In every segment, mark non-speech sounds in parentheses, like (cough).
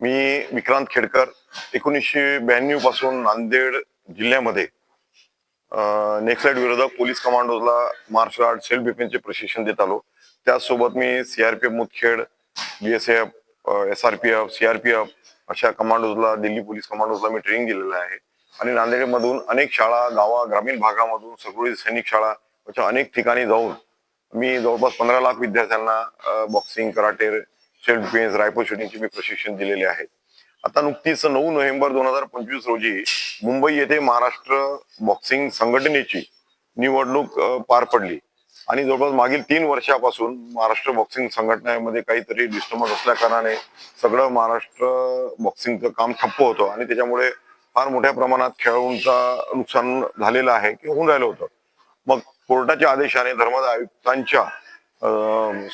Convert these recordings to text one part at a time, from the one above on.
मी विक्रांत खेडकर एकोणीसशे ब्याण्णवपासून नांदेड जिल्ह्यामध्ये नेक्सलाइट विरोधक पोलीस कमांडोजला मार्शल आर्ट सेल्फ डिफेन्सचे प्रशिक्षण देत आलो. त्याचसोबत मी CRPF Mudkhed BSF S R P F CRPF अशा कमांडोजला दिल्ली पोलीस कमांडोजला मी ट्रेनिंग दिलेलं आहे. आणि नांदेडमधून अनेक शाळा गावा ग्रामीण भागामधून सगळी सैनिक शाळा अशा अनेक ठिकाणी जाऊन मी जवळपास पंधरा लाख विद्यार्थ्यांना बॉक्सिंग कराटे डिफेन्स रायफल शूटिंगचे मी प्रशिक्षण दिलेले आहे. आता नुकतीच नऊ नोव्हेंबर दोन हजार पंचवीस रोजी मुंबई येथे महाराष्ट्र बॉक्सिंग संघटनेची निवडणूक पार पडली. आणि जवळपास मागील तीन वर्षापासून महाराष्ट्र बॉक्सिंग संघटनेमध्ये काहीतरी डिस्टर्बन्स असल्या कारणाने सगळं महाराष्ट्र बॉक्सिंगचं काम ठप्प होतं आणि त्याच्यामुळे फार मोठ्या प्रमाणात खेळाडूंचा नुकसान झालेलं आहे किंवा होऊन राहिलं होतं. मग कोर्टाच्या आदेशाने धर्मदाय आयुक्तांच्या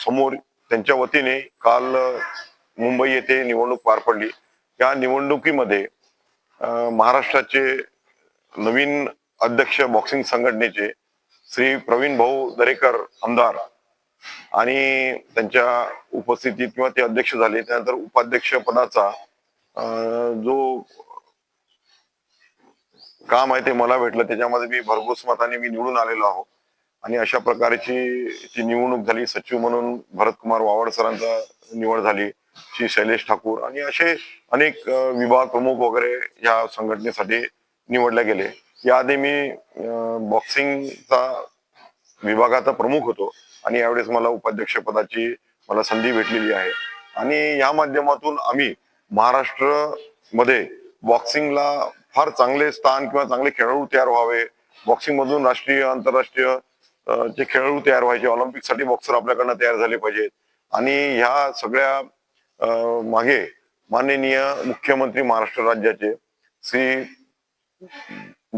समोर त्यांच्या वतीने काल मुंबई येथे निवडणूक पार पडली. या निवडणुकीमध्ये महाराष्ट्राचे नवीन अध्यक्ष बॉक्सिंग संघटनेचे श्री प्रवीण भाऊ दरेकर आमदार आणि त्यांच्या उपस्थितीत किंवा ते अध्यक्ष झाले. त्यानंतर उपाध्यक्षपदाचा जो काम आहे ते मला भेटलं. त्याच्यामध्ये मी भरघोस मताने मी निवडून आलेलो आहो. आणि अशा प्रकारची ती निवडणूक झाली. सचिव म्हणून भरतकुमार वावड सरांचा निवड झाली. श्री शैलेश ठाकूर आणि असे अनेक विभाग प्रमुख वगैरे या संघटनेसाठी निवडले गेले. याआधी मी बॉक्सिंगचा विभागाचा प्रमुख होतो आणि यावेळेस मला उपाध्यक्ष पदाची मला संधी भेटलेली आहे. आणि या माध्यमातून आम्ही महाराष्ट्रमध्ये बॉक्सिंगला फार चांगले स्थान किंवा चांगले खेळाडू तयार व्हावे. बॉक्सिंग मधून राष्ट्रीय आंतरराष्ट्रीय जे खेळाडू तयार व्हायचे ऑलिम्पिकसाठी बॉक्सर आपल्याकडनं तयार झाले पाहिजेत. आणि ह्या सगळ्या मागे माननीय मुख्यमंत्री महाराष्ट्र राज्याचे श्री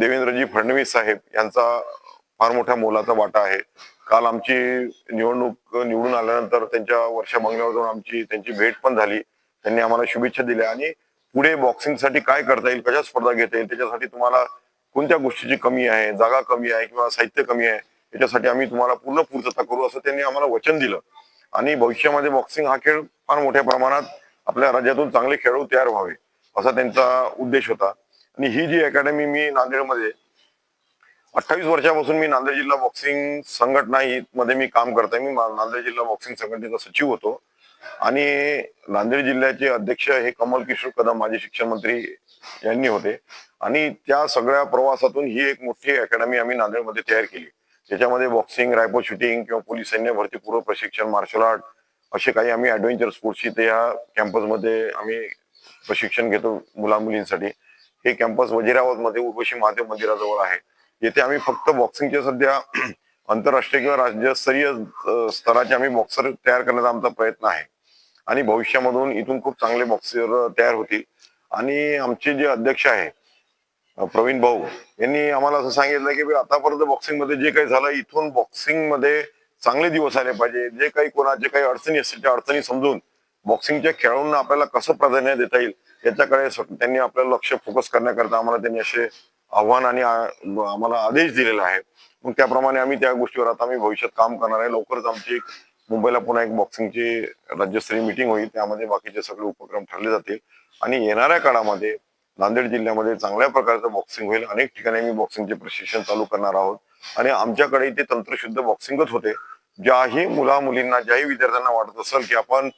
देवेंद्रजी फडणवीस साहेब यांचा फार मोठ्या मोलाचा वाटा आहे. काल आमची निवडणूक निवडून आल्यानंतर त्यांच्या वर्षा बंगल्यावर जाऊन आमची त्यांची भेट पण झाली. त्यांनी आम्हाला शुभेच्छा दिल्या. आणि पुढे बॉक्सिंगसाठी काय करता येईल कशा स्पर्धा घेता येईल त्याच्यासाठी तुम्हाला कोणत्या गोष्टीची कमी आहे जागा कमी आहे किंवा साहित्य कमी आहे त्याच्यासाठी आम्ही तुम्हाला पूर्ण पूर्तता करू असं त्यांनी आम्हाला वचन दिलं. आणि भविष्यामध्ये बॉक्सिंग हा खेळ फार मोठ्या प्रमाणात आपल्या राज्यातून चांगले खेळाडू तयार व्हावे असा त्यांचा उद्देश होता. आणि ही जी अकॅडमी मी नांदेडमध्ये अठ्ठावीस वर्षापासून मी नांदेड जिल्हा बॉक्सिंग संघटना मध्ये मी काम करतोय. मी नांदेड जिल्हा बॉक्सिंग संघटनेचा सचिव होतो. आणि नांदेड जिल्ह्याचे अध्यक्ष हे कमल किशोर कदम माजी शिक्षण मंत्री यांनी होते. आणि त्या सगळ्या प्रवासातून ही एक मोठी अकॅडमी आम्ही नांदेडमध्ये तयार केली. त्याच्यामध्ये बॉक्सिंग रायफल शूटिंग किंवा पोलीस सैन्य भरती पूर्व प्रशिक्षण मार्शल आर्ट असे काही आम्ही ऍडव्हेंचर स्पोर्ट्सची इथे या कॅम्पसमध्ये आम्ही प्रशिक्षण घेतो मुला मुलींसाठी हे कॅम्पस वजिराबादमध्ये उर्वशी महादेव मंदिराजवळ आहे. येथे आम्ही फक्त बॉक्सिंगचे सध्या (clears throat) आंतरराष्ट्रीय किंवा राज्यस्तरीय स्तराचे आम्ही बॉक्सर तयार करण्याचा आमचा प्रयत्न आहे. आणि भविष्यामधून इथून खूप चांगले बॉक्सर तयार होतील. आणि आमचे जे अध्यक्ष आहे प्रवीण भाऊ यांनी आम्हाला असं सांगितलं की आतापर्यंत बॉक्सिंगमध्ये जे काही झालं इथून बॉक्सिंगमध्ये चांगले दिवस आले पाहिजे. जे काही कोणाचे काही अडचणी असतील त्या अडचणी समजून बॉक्सिंगच्या खेळाडूंना आपल्याला कसं प्राधान्य देता येईल याच्याकडे त्यांनी आपलं लक्ष फोकस करण्याकरता आम्हाला त्यांनी असे आव्हान आणि आम्हाला आदेश दिलेला आहे मग त्याप्रमाणे आम्ही त्या गोष्टीवर आता आम्ही भविष्यात काम करणार आहे. लवकरच आमची मुंबईला पुन्हा एक बॉक्सिंगची राज्यस्तरीय मिटिंग होईल. त्यामध्ये बाकीचे सगळे उपक्रम ठरले जातील. आणि येणाऱ्या काळामध्ये नांदेड जिल्ह्यामध्ये चांगल्या प्रकारचं बॉक्सिंग होईल. अनेक ठिकाणी मी बॉक्सिंगचे प्रशिक्षण चालू करणार आहोत. आणि आमच्याकडे इथे तंत्रशुद्ध बॉक्सिंगच होते. ज्याही मुला मुलींना ज्याही विद्यार्थ्यांना वाटत असेल की आपण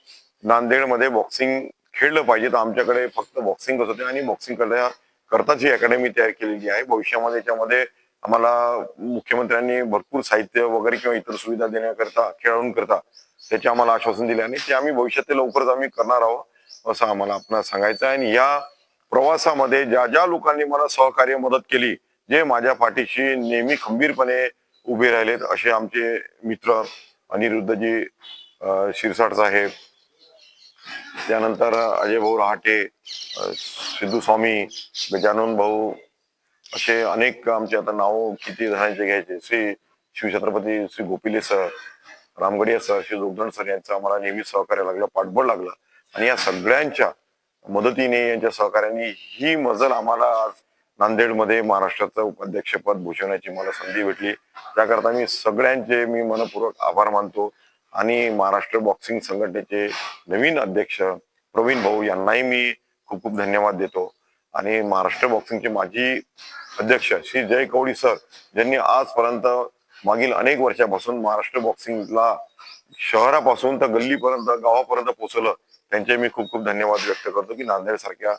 नांदेडमध्ये बॉक्सिंग खेळलं पाहिजे तर आमच्याकडे फक्त बॉक्सिंगच होते. आणि बॉक्सिंग करण्या करताच ही अकॅडमी तयार केलेली आहे. भविष्यामध्ये याच्यामध्ये आम्हाला मुख्यमंत्र्यांनी भरपूर साहित्य वगैरे किंवा इतर सुविधा देण्याकरता खेळाडूंकरता त्याचे आम्हाला आश्वासन दिले. आणि ते आम्ही भविष्यात ते लवकरच आम्ही करणार आहोत असं आम्हाला आपण सांगायचं आहे. आणि या प्रवासामध्ये ज्या ज्या लोकांनी मला सहकार्य मदत केली जे माझ्या पाठीशी नेहमी खंबीरपणे उभे राहिलेत असे आमचे मित्र अनिरुद्धजी शिरसाट साहेब त्यानंतर अजय भाऊ रहाटे सिद्धू स्वामी गजानन भाऊ असे अनेक आमचे आता नाव किती जणांचे घ्यायचे Shri Shivchhatrapati Shri Gopile sir Ramgadiya sir Shri Jogdand sir यांचं आम्हाला नेहमी सहकार्य लागलं पाठबळ लागलं. आणि या सगळ्यांच्या मदतीने यांच्या सहकार्याने ही मजल आम्हाला आज नांदेडमध्ये महाराष्ट्राचं उपाध्यक्षपद भूषवण्याची मला संधी भेटली. त्याकरता मी सगळ्यांचे मी मनपूर्वक आभार मानतो. आणि महाराष्ट्र बॉक्सिंग संघटनेचे नवीन अध्यक्ष प्रवीण भाऊ यांनाही मी खूप खूप धन्यवाद देतो. आणि महाराष्ट्र बॉक्सिंगचे माजी अध्यक्ष श्री जय कवडी सर ज्यांनी आजपर्यंत मागील अनेक वर्षापासून महाराष्ट्र बॉक्सिंगला शहरापासून तर गल्लीपर्यंत गावापर्यंत पोहोचवलं. त्यांचे मी खूप खूप धन्यवाद व्यक्त करतो की नांदेड सारख्या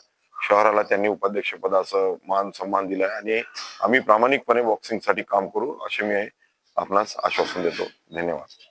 शहराला त्यांनी उपाध्यक्ष पदाचं मान सन्मान दिलाय आणि आम्ही प्रामाणिकपणे बॉक्सिंगसाठी काम करू असे मी आपणास आश्वासन देतो. धन्यवाद.